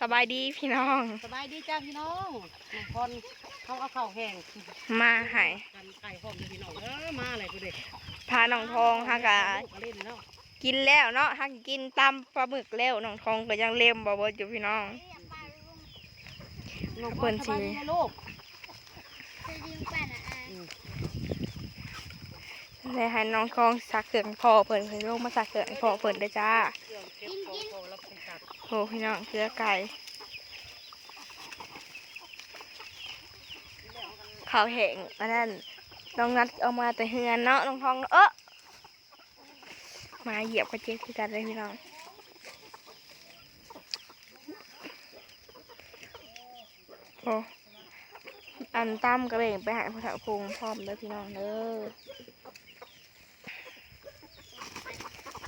สบายดีพี่น้อง สบายดีจ้าพี่น้องลุงพลเขาเอาข้าวแห้งมาใหายกันไก่หอมพี่น้องเออมาอะไรกูเด็กพาน้องทองฮากะลูกก็เล่นเนาะกินแล้วเนาะฮักกินตำปลาหมึกแล้วน้องทองก็ยังเล่มบ่เบิดอยู่พี่น้องลุงพเพิ่ลนสสิบายดีนะลูกเลยให้น้องทองสักเกินพอเพิ่นเพิ่นลงมาสักเกินพอเพิ่นเด้อจ้าเกี่ยวเก็บของของแล้วเป็นกัดโหพี่น้องเกลือไก่ข้าวแห้งอันนั้นน้องนัดเอามาแต่เฮือนเนาะน้องทองเออมาเหยียบกระเจี๊ยบคือกันเลยพี่น้องโอ้อันตั้มกระเบงไปหาพระเถาพงพร้อมเลยพี่น้องเด้อ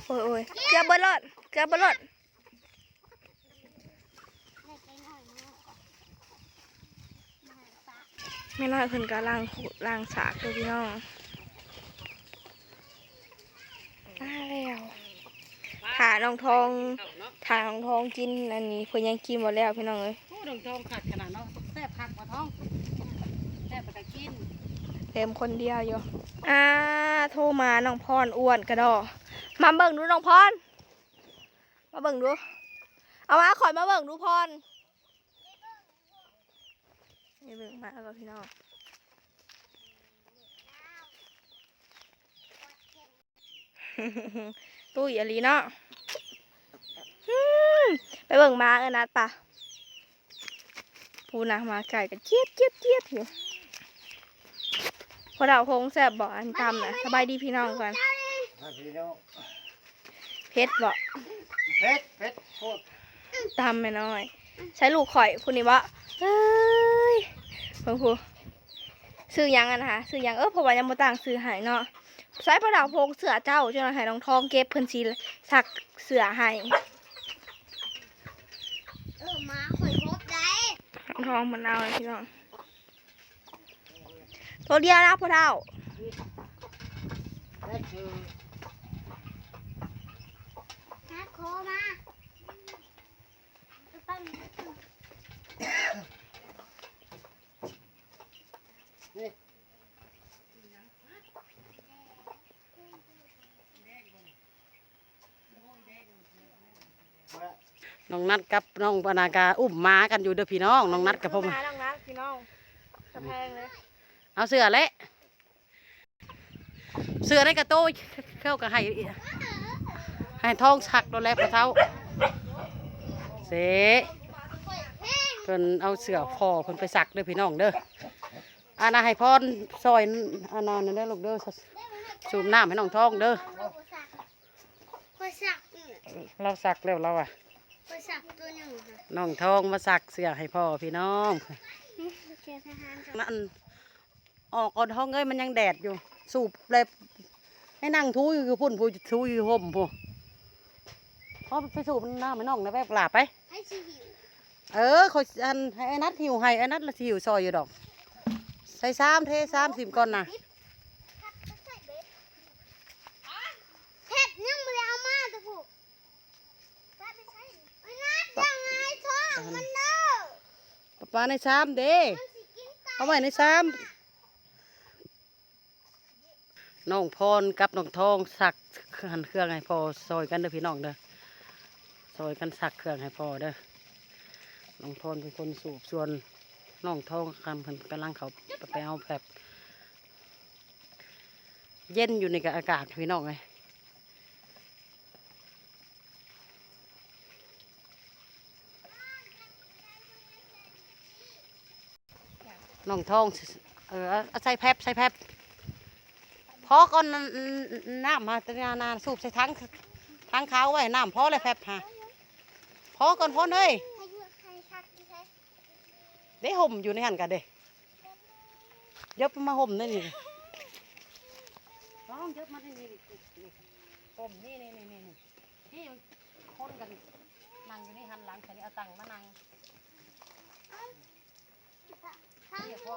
โอ้ยโอ้ยเกลือเบอร์ลดเกลือเบอร์ลดไม่น้อยเพิ่นก็ล้างขูดล้างสากเลยพี่น้องมาแล้วถ่าน้องทองเข้าเนาะถ่าน้องทองกินอันนี้เพิ่นยังกินหมดแล้วพี่น้องเอ้ยโอ้ดองทองขาดขนาดเนาะแซ่บคักกว่าท้องแซ่บไปตะกินเต็มคนเดียวอยู่อ่าโทรมาน้องพรอ้วนกระดอ มาเบิ่งดูน้องพร มาเบิ่งดู เอามาข่อยมาเบิ่งดูพรนี่เบิ่งมาแล้วพี่น้องตุ้ยอลีเนาะไปเบิ่งมาเออนัดปะพูนะมาไก่กันเจี๊ยบเจี๊ยบเจี๊ยบอยู่พอดาวคงแสบบอกอันตำนะสบายดีพี่น้องก่อนพี่น้อง เพชรบอกเพชรเพชรโคตรตำไม่น้อย ใช้ลูกข่อยพูนี่วะเอ้ยเพิ่งพูซื้อหยังอะนะคะซื้อหยังเออเพราะว่ายังบ่ต่างซื้อใหายเนาะใช้พอดาวพงเสือเจ้าจนให้น้องทองเก็บเพิ่นสีสักเสือให้เออมาข่อยพบได้น้องทองมันเอาเลยพี่น้องตัวเดียวนะพ่อเท่า เพชรคือ ฮักโคมาตั้ง น้องนัดกับน้องปนากาอุ้มม้ากันอยู่เด้อพี่น้องน้องนัดกับผมน้องนัดพี่น้องกระแพงเลยเอาเสื้อเละเสื้อได้กระโต้ยเข้ากับให้ให้ท้องชักโดนแล้วพระเท้าเสเพิ่นเอาเสื้อพอเพิ่นไปสักเด้อพี่น้องเด้ออานาให้พรซอยอานานั่นเด้อลูกเด้อสูบน้ำให้น้องท้องเด้อข่อยสักเราสักแล้วเราอะ ข่อยสักตัวหนึ่งค่ะน้องท้องมาสักเสื้อให้พ่อพี่น้องนี่เชียร์ทหารกับนั่นออกก่อนท้องเอ้ยมันยังแดดอยู่ สูบเลยให้นั่งทูอยู่อยู่พุ่นผู้ทูอยู่ห่มผู้พอไปสูบน้ำให้น้องนะแป๊บกลาไป ให้ชีหิวเออเขาอันให้ไอ้นัดหิวให้ไอ้นัดละสิหิวซอยอยู่ดอก ใส่ซ้ำเทซ้ำสิบก่อนนะ เห็ดยังไม่ได้เอามาตะผูกไปไปใช้ไอ้นัดยังไง ท้องมันเด้อปลาในซ้ำเด้มันสิกินไก่เอาไว้ในซ้ำน้องพรกับน้องทองสักหันเครื่องให้พอซอยกันเด้อพี่น้องเด้อซอยกันสักเครื่องให้พอเด้อน้องพรเป็นคนสูบส่วนน้องทองคำเพิ่นกำลังเขาไปเอาแบบ เย็นอยู่ในกับอากาศพี่น้องไง น้องทอง เออเอาใส่แพบใส่แพบพอก่อนน้ำมาตนานานสูบใส่ทั้งทั้งเขาไว้น้ำพอเลยแพบฮะพอก่อนพ้นเฮ้ยได้ห่มอยู่ในหันกันเด้เดี๋ยบมาห่มนี่นี่น้องเดี๋ยบมานี่นี่ห่มนี่นี่นี่นี่นี่คนกันนั่งอยู่นี่หันหลังแค่นี้เอาตังมานั่ง ทั้งหัว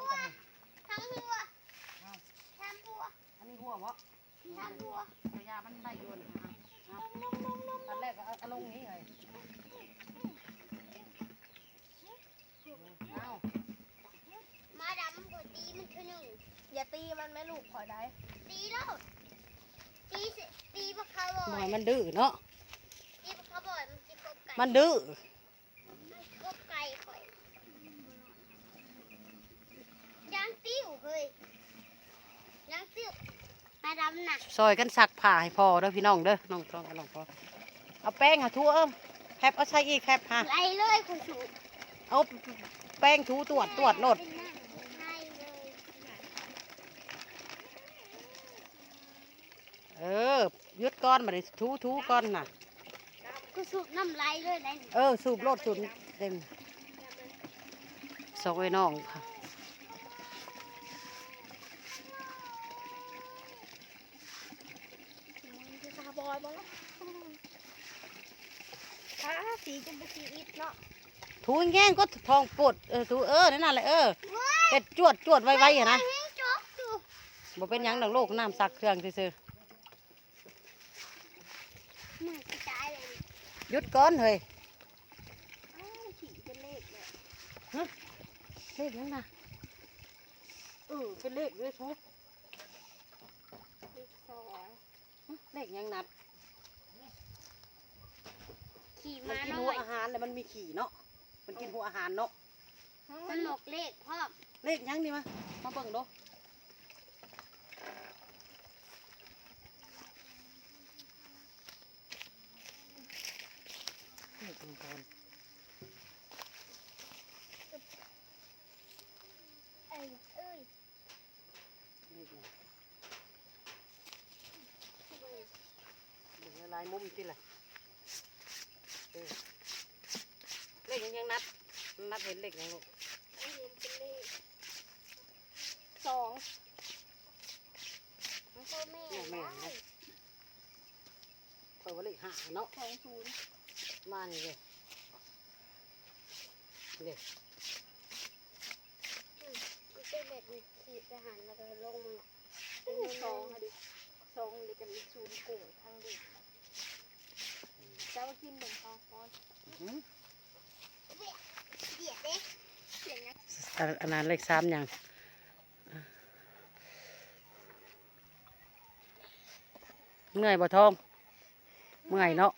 ทั้งหัวทั้งหัวอันนี้หัววะทั้งหัวพยามันได้โยนนะะลงลงลงลงตอนแรกก็เอาเอาลงนี้เลยเอามาดำกว่าตีมันคือหนึ่งอย่าตีมันไม่ลูกขอได้ตีแล้วตีสิตีบักคาร์บอหนยมันดื้อเนาะตีบักคาร์บอยมันจะคบไก่มันดื้อมันคบไก่อ เฮ้ยยางติ้วมาดำหนักซอยกันซักผ้าให้พอเด้อพี่น้องเด้อน้องต้องเอาลองพอเอาแป้งหาทั่วเอิ้มแคบเอาใส่อีกแคบฮะไล่เลยคุณสูเอาแป้งถูตรวจตรวจโลดเป็นหน้าไล่เลยเออหยุดก้อนมาเลยถูถูก้อนน่ะกูสูบน้ำลายเลยได้นี่เออ สูบโลดสูบเต็มสองไอ้น้องค่ะ คือคาร์บอยบ่เนาะถ้า สีจะเป็นสีอิฐเนาะถูแง่งก็ทองปวดเออถูเออนั่นน่ะแหละเออเว้ยเฮ็ดจวดจวดไวๆอะนะให้จบดูบ่เป็นหยังดอกโลกน้ำซักเครื่องซื่อมือกระจายเลยๆหยุดก้อนเฮ้ยอ้าวสีเป็นเลขเลยเลขยังน่ะเออเป็นเลขด้วยใช่เลขสองเลขยังนัด ขี่มันมากินหน่หัอวยอาหารเลยมันมีขี่เนาะ มันกินหัวอาหารเนาะมันหมกเลขพ่อมเลขยังนี่มามาเบิ่งดูเลขมังกรเอ้ยเอ้ยเลขยังเบิ่งละลายมุมสิล่ะเออเลข ยังยังนัดนัดเห็นเลขยังลูกอันนี้เป็นเลขสองพ่อแม่แม่แม่ได้นะเปิดว่าเลขห้าเนาะสองศูนย์มานี่เลยเด็กมันเป็นแบบขี่ทหารแล้วก็ลงมาเป็นสองอะดิสองเด็กกันศูนย์โก่งทางเด็กเจ้ากินหนึ่งพอพออื้อ เดียดเด้เขียนยังอันอันนั้นเลขสามอย่างเมื่อยบ่ทองเมื่อยเนาะ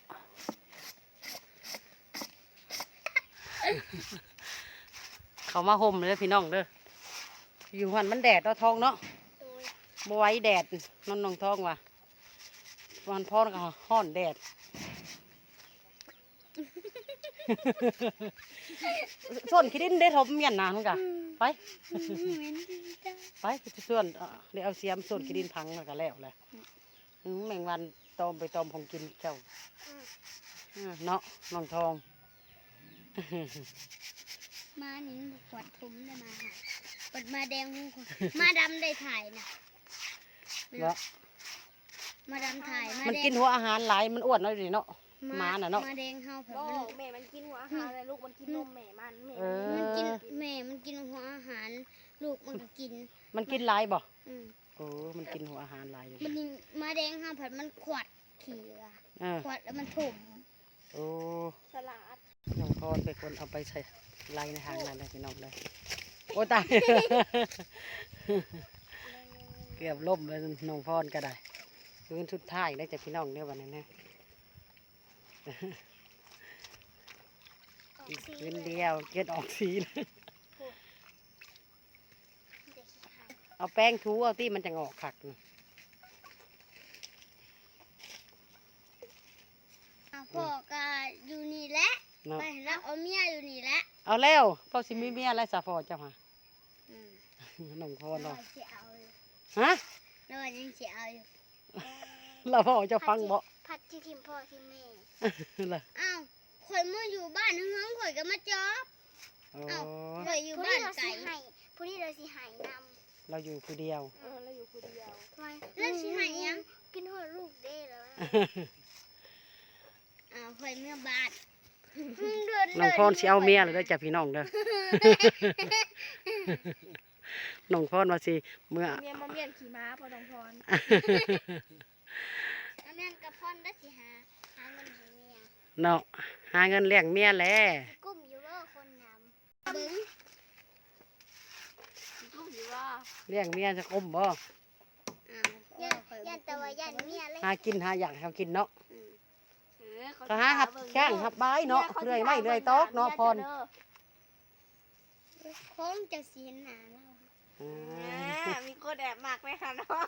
เขามาห่มเลยพี่น้องเด้ออยู่หันมันแดดเนาะทองเนาะโดยบไหว้แดดนอนน้องทองว่ะวันพ่อก็ห้อนแดด ส่วนขี้ดินได้ทบเมียนนานกะไปเหม็นดีจ้าไปส่วนเอ่อเดี๋ยวเอาเสียมส่วนขี้ดินพังแล้วก็แล้วแหละอืมแมงวันตอมไปตอมของกินเจ้าอืมเนาะน้องทอง มาหนิงบอกขวดทุ้มได้มาค่ะกดมาแดงหูคนมาดำได้ถ่ายนะว่ามาดำถ่ายมามันแดงกินหัวอาหารหลายมันอ้วนเลยดิเนาะ หมาน่ะเนาะ มาแดงเฮาเผก็มันแม่มันกินหัวอาหารเลยลูกมันกินนมแม่มันแม่เอมันกินอแม่มันกินหัวอาหาร ลูกมันก็กินมันกินหลายบ่อืมโอ้มันกินหัวอาหารหลายอยู่มันนี่มาแดงเฮาเผัดมันขวดขี่อะเออขวดแล้วมันถมโอ้สลัดน้องพรเป็นคนเอาไปใส่ไล่ในทางนั้นเลยพี่น้องเลยโอ้ตาย เกือบล่มเลยน้องพรก็ได้คืนสุดท้ายได้จากพี่น้องเนี่ยวันนี้นะ อีกคืนเดียวเกิดออกสีเลยเอาแป้งทูเอาที่มันจะงอกขักนี่เอาพ่อก็อยู่นี่แหละเนาะไปแล้วเอาเมียอยู่นี่แหละเอาแล้วพอสิมีเมียอะไรสะพอเจ้ามาอืมน้องพรแล้วเนาะสิเอาอยู่ฮะแล้วยังสิเอาอยู่เราพอจะฟังบ่ พัดที่ทิมพ่อที่แม่ล่ะอ้าวข่อยมาอยู่บ้านเฮืองๆข่อยก็มาจอบโอ้เอ้าข่อยอยู่บ้านไก่ผู้นี้เราสิหายนเราอยู่ผู้เดียว เออเราอยู่คนเดียวำไม่แล้วสิหายยังกินหัวลูกได้แล้วอ้าวข่อยเมื่อบ้านเดินน้องพรสิเอาเมียเลยเด้อจ้ะพี่น้องเด้อ น้องพรว่าสิเมื่อ เมียมาเมียนขี่ม้าพอดองพร อนได้สิหาหาเงินให้เมียเนาะหาเงินเลี้ยงเมียแหล้กุ้มอยู่ว่าคนนำเบิ้งลูกอยู่ว่าเลี้ยงเมียจะกลมบ่อ้าวยันยันแต่ว่ายันเมียเลยหากินหาอยากให้เขากินเนาะเออเขก็หาหับแข้งหับบายเนาะเรื่อยไม่เรื่อยตอกเนาะพรคงจะเสียหนาแล้วอืแหมมมีคนแอบหมักไหมคะเนาะ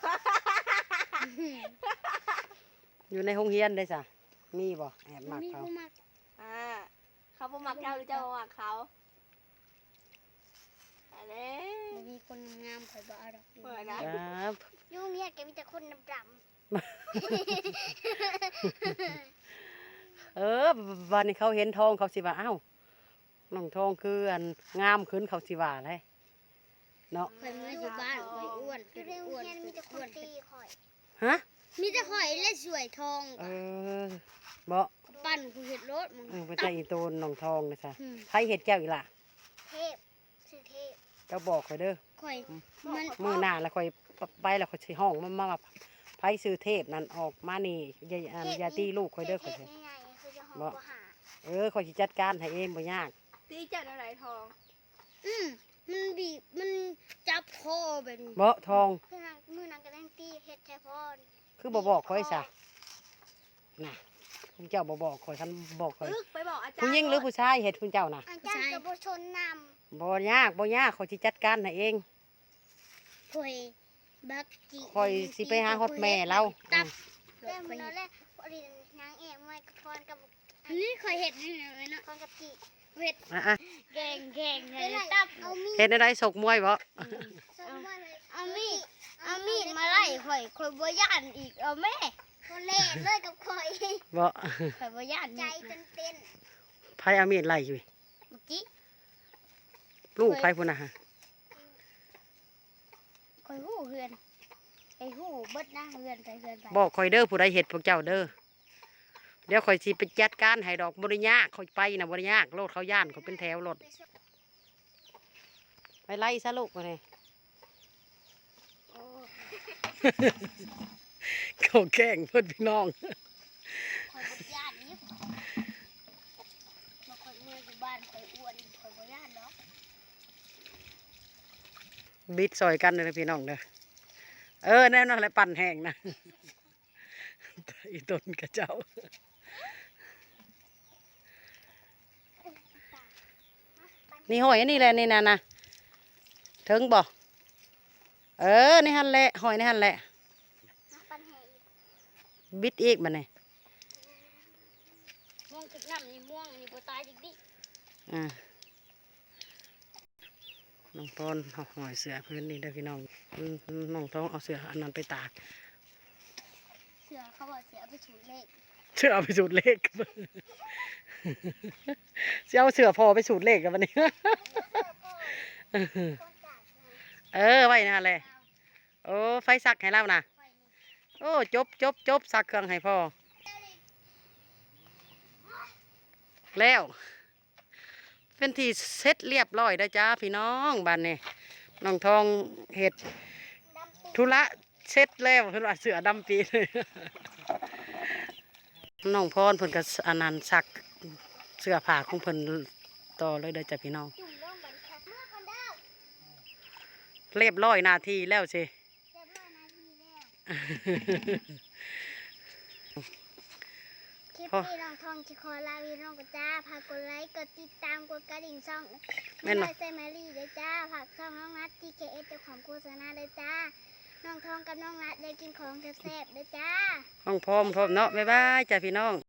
อยู่ในห้องเฮียนได้จ้ะมีบ่แอบมักมีเขาผู้มักอ่าเขาบ่มักเจ้าหรือเจ้าบ่มักเขาอะไรบ่มีคนงามข่อยบ่เอาดอกเปิดนะครับอยู่เมียแกมีแต่คนดำเออวันนี้เขาเห็นทองเขาสิว่าอ้าวน้องทองคืออันงามขึ้นเขาสิว่าเลยเนาะข่อยเมื่ออยู่บ้านข่อยอ้วนขึ้นอ้วนมีแต่คนตีข่อยฮะ มีแต่ข่อยและสวยทองเออบ่ปั่นกูเห็ดรถมึงเออไปใจอีโตนน้องทองนะจ้ะอืมใครเห็ดแก้วอีหล่ะเทพชื่อเทพเจ้าบอกข่อยเด้อข่อยมันมือหน้าแล้วข่อยไปแล้วข่อยสิห้องมามาว่าไผซื้อเทพนั่นออกมานี่อย่าอันอย่าตีลูกข่อยเด้อข่อยเทเด้พอใหญ่ๆคือจะหอมบ่กว่าหาเออข่อยสิจัดการให้เองบ่ยากตีเจ้าอะไรทอง อืมมันบีบมันจับคอแบบนี้บ่ทองคือนางมือนางก็เล่นตีเฮ็ดแค่พอน คือบ่บอกข่อยซะน่ะคุณเจ้าบ่บอกข่อยคันบอกข่อยอึกไปบอกอาจารย์ผู้หญิงหรือผู้ชายเฮ็ดคุณเจ้าน่ะอาจารย์กับบุชนนบ่ยากบ่ยากข่อยสิจัดการให้เองำข่อยบักจีข่อยสิไปหาฮอดแม่เราตับอืมเต็มแล้วแหละพอดีนางเอ๋ไว้กับพรกับนี่ข่อยเห็ดนี่นะเนาะพรกับจีเห็ดอะแกงแกงเลยตับเอามีๆดเฮ็ดได้สกมวยบ่เอามีด เอามีดมาไล่ข่อยข่อยบ่ย่านอีกเอาแม่คนเล่เลยกับข่อยบ่ข่อยบ่ย่านใจเต้นเต้นไผเอามีดไล่อยู่เมื่อกี้ลูกไผพุ่นน่ะฮะข่อยหู้เฮือนไอ้หู้เบิดนะเฮือนไปเฮือนไปบอกข่อยเด้อผู้ใดเฮ็ดพวกเจ้าเด้อเดี๋ยวข่อยสิไปจัดการให้ดอกบ่ได้ยากข่อยไปน่ะบ่ได้ยากรถเขาย่านเขาเป็นแถวรถไปไล่ซะลูกมาเลยโอ้ เขาแกล้งเพิ่อนพี่น้องข่อยบดญาตินี้มาคอยเมื่อยอยู่บ้านคอยอ้วนคอยบดญาติเนาะบิดซอยกันเลยพี่น้องเด้อเออแน่นอนแหละปั่นแห้งนะอีต้นกระเจ้านี่หอยอันนี้แหละนี่นะนะถึงบ่ เออนี่หันแหละหอยนี่หันแหละนักปันแห่อีกบิดอีกมันนี่ม่วงถึกน้ำนี่ม่วงอันนี้บ่ตายอีกดิอ่าน้องพรเอาหอยเสือพื้นนี่เด้อพี่น้องอืมน้องท้องเอาเสืออันนั้นไปตากเสือเขาบอกเสือไปสูดเลขเสือเอาไปสูตรเลขเสือเอาเสือพอไปสูตรเลขกันวันนี้ เออไว้นะแหละโอ้ไฟสักให้เรานะโอ้จบจบจบสักเครื่องให้พ่อแล้ว เป็นที่เสร็จเรียบร้อยแล้วจ้าพี่น้องบ้านนี้น้องทองเห็ดธุระเสร็จแล้วเพิ่นว่าเสือดำปีเลยน้องพรเพิ่นก็อันนั้นสักเสื้อผ้าของเพิ่นต่อเลยเด้อจ้ะพี่น้อง จุ่มลงบันคับเมื่อกันเด้อ เรียบร้อยนาทีแล้วสิเรียบร้อยนาทีแล้วคลิปนี้น้องทองจะขอลาวีน้องกับจ้าพากกดไลค์กดติดตามกดกระดิ่งช่องแม่นบ่ไเซมารี่เลยจ้าผักช่องน้องนัดทีเคเอสเจ้าของโฆษณาเลยจ้าน้องทองกับน้องนัดได้กินของแซ่บๆเลยจ้าห้องพร้อมพร้อมเนาะบ๊ายบายจ้ะพี่น้อง